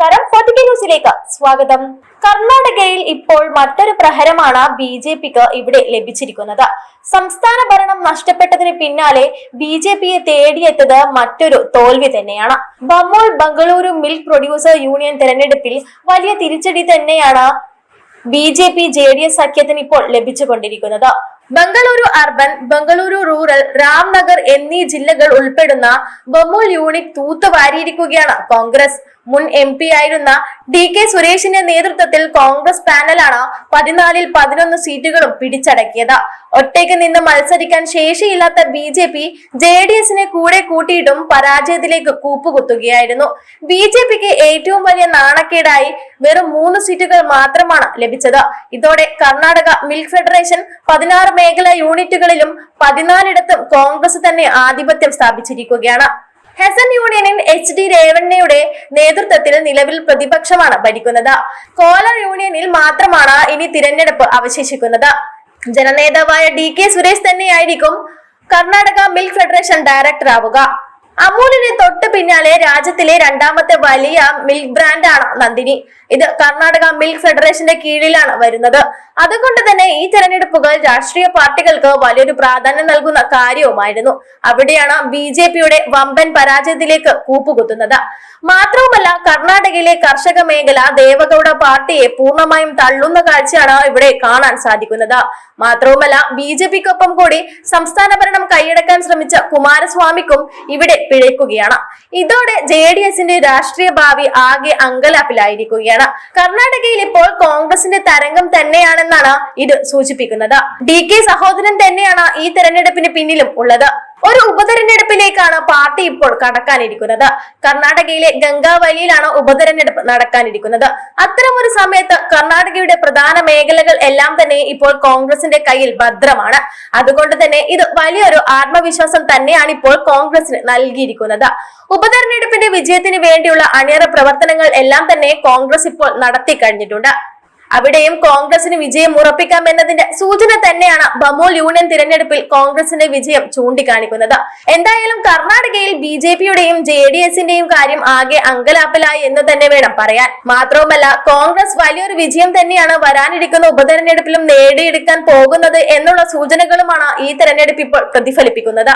നമസ്കാരം. പൊതുകെ ന്യൂസിലേക്ക് സ്വാഗതം. കർണാടകയിൽ ഇപ്പോൾ മറ്റൊരു പ്രഹരമാണ് ബി ജെ പിക്ക് ഇവിടെ ലഭിച്ചിരിക്കുന്നത്. സംസ്ഥാന ഭരണം നഷ്ടപ്പെട്ടതിന് പിന്നാലെ ബി ജെ പിയെ തേടിയെത്തത് മറ്റൊരു തോൽവി തന്നെയാണ്. Bamul Bengaluru milk producer union തെരഞ്ഞെടുപ്പിൽ വലിയ തിരിച്ചടി തന്നെയാണ് B J P J D S സഖ്യത്തിന് ഇപ്പോൾ ലഭിച്ചുകൊണ്ടിരിക്കുന്നത്. ബംഗളൂരു അർബൻ ബംഗളൂരു റൂറൽ രാംനഗർ എന്നീ ജില്ലകൾ ഉൾപ്പെടുന്ന ബമോൾ യൂണിറ്റ് തൂത്തുവാരിയിരിക്കുകയാണ് കോൺഗ്രസ്. മുൻ എം പി ആയിരുന്ന ഡി കെ സുരേഷിന്റെ നേതൃത്വത്തിൽ കോൺഗ്രസ് പാനലാണ് പതിനാലിൽ പതിനൊന്ന് സീറ്റുകളും പിടിച്ചടക്കിയത്. ഒറ്റയ്ക്ക് നിന്ന് മത്സരിക്കാൻ ശേഷിയില്ലാത്ത B J P J D എസിനെ കൂടെ കൂട്ടിയിട്ടും പരാജയത്തിലേക്ക് കൂപ്പുകുത്തുകയായിരുന്നു. ബി ജെ പിക്ക് ഏറ്റവും വലിയ നാണക്കേടായി വെറും മൂന്ന് സീറ്റുകൾ മാത്രമാണ് ലഭിച്ചത്. ഇതോടെ കർണാടക മിൽക്ക് ഫെഡറേഷൻ പതിനാറ് മേഖലാ യൂണിറ്റുകളിലും പതിനാലിടത്തും കോൺഗ്രസ് തന്നെ ആധിപത്യം സ്ഥാപിച്ചിരിക്കുകയാണ്. ഹെസൻ യൂണിയനിൽ എച്ച് ഡി രേവണ്ണയുടെ നേതൃത്വത്തിൽ നിലവിൽ പ്രതിപക്ഷമാണ് ഭരിക്കുന്നത്. കോലർ യൂണിയനിൽ മാത്രമാണ് ഇനി തിരഞ്ഞെടുപ്പ് അവശേഷിക്കുന്നത്. ജനനേതാവായ ഡി കെ സുരേഷ് തന്നെയായിരിക്കും കർണാടക മിൽക്ക് ഫെഡറേഷൻ ഡയറക്ടർ ആവുക അമൂലിന് തൊട്ട് പിന്നാലെ രാജ്യത്തിലെ രണ്ടാമത്തെ വലിയ മിൽക്ക് ബ്രാൻഡാണ് നന്ദിനി. ഇത് കർണാടക മിൽക്ക് ഫെഡറേഷന്റെ കീഴിലാണ് വരുന്നത്. അതുകൊണ്ട് തന്നെ ഈ തെരഞ്ഞെടുപ്പുകൾ രാഷ്ട്രീയ പാർട്ടികൾക്ക് വലിയൊരു പ്രാധാന്യം നൽകുന്ന കാര്യവുമായിരുന്നു. അവിടെയാണ് ബി ജെ പിയുടെ വമ്പൻ പരാജയത്തിലേക്ക് കൂപ്പുകുത്തുന്നത്. മാത്രവുമല്ല കർണാടകയിലെ കർഷക മേഖല ദേവഗൌഡ പാർട്ടിയെ പൂർണമായും തള്ളുന്ന കാഴ്ചയാണ് ഇവിടെ കാണാൻ സാധിക്കുന്നത്. മാത്രവുമല്ല ബി ജെ പിക്കൊപ്പം കൂടി സംസ്ഥാന ഭരണം കൈയടക്കാൻ ശ്രമിച്ച കുമാരസ്വാമിക്കും ഇവിടെ പിഴയ്ക്കുകയാണ്. ഇതോടെ ജെ ഡി എസിന്റെ രാഷ്ട്രീയ ഭാവി ആകെ അങ്കലാപ്പിലായിരിക്കുകയാണ്. കർണാടകയിൽ ഇപ്പോൾ കോൺഗ്രസിന്റെ തരംഗം തന്നെയാണെന്നാണ് ഇത് സൂചിപ്പിക്കുന്നത്. ഡി കെ സഹോദരൻ തന്നെയാണ് ഈ തെരഞ്ഞെടുപ്പിന് പിന്നിലും ഉള്ളത്. ഒരു ഉപതെരഞ്ഞെടുപ്പിലേക്കാണ് പാർട്ടി ഇപ്പോൾ കടക്കാനിരിക്കുന്നത്. കർണാടകയിലെ ഗംഗാവലിയിലാണ് ഉപതെരഞ്ഞെടുപ്പ് നടക്കാനിരിക്കുന്നത്. അത്തരം ഒരു സമയത്ത് കർണാടകയുടെ പ്രധാന മേഖലകൾ എല്ലാം തന്നെ ഇപ്പോൾ കോൺഗ്രസിന്റെ കയ്യിൽ ഭദ്രമാണ്. അതുകൊണ്ട് തന്നെ ഇത് വലിയൊരു ആത്മവിശ്വാസം തന്നെയാണ് ഇപ്പോൾ കോൺഗ്രസിന് നൽകിയിരിക്കുന്നത്. ഉപതെരഞ്ഞെടുപ്പിന്റെ വിജയത്തിന് വേണ്ടിയുള്ള അണിയറ പ്രവർത്തനങ്ങൾ എല്ലാം തന്നെ കോൺഗ്രസ് ഇപ്പോൾ നടത്തി കഴിഞ്ഞിട്ടുണ്ട്. അവിടെയും കോൺഗ്രസിന് വിജയം ഉറപ്പിക്കാം എന്നതിന്റെ സൂചന തന്നെയാണ് ബമോൽ യൂണിയൻ തിരഞ്ഞെടുപ്പിൽ കോൺഗ്രസിന്റെ വിജയം ചൂണ്ടിക്കാണിക്കുന്നത്. എന്തായാലും കർണാടകയിൽ ബി ജെ പിയുടെയും ജെ ഡി എസിന്റെയും കാര്യം ആകെ അങ്കലാപ്പലായി എന്ന് തന്നെ വേണം പറയാൻ. മാത്രവുമല്ല കോൺഗ്രസ് വലിയൊരു വിജയം തന്നെയാണ് വരാനിരിക്കുന്ന ഉപതെരഞ്ഞെടുപ്പിലും നേടിയെടുക്കാൻ പോകുന്നത് എന്നുള്ള സൂചനകളുമാണ് ഈ തെരഞ്ഞെടുപ്പ് ഇപ്പോൾ പ്രതിഫലിപ്പിക്കുന്നത്.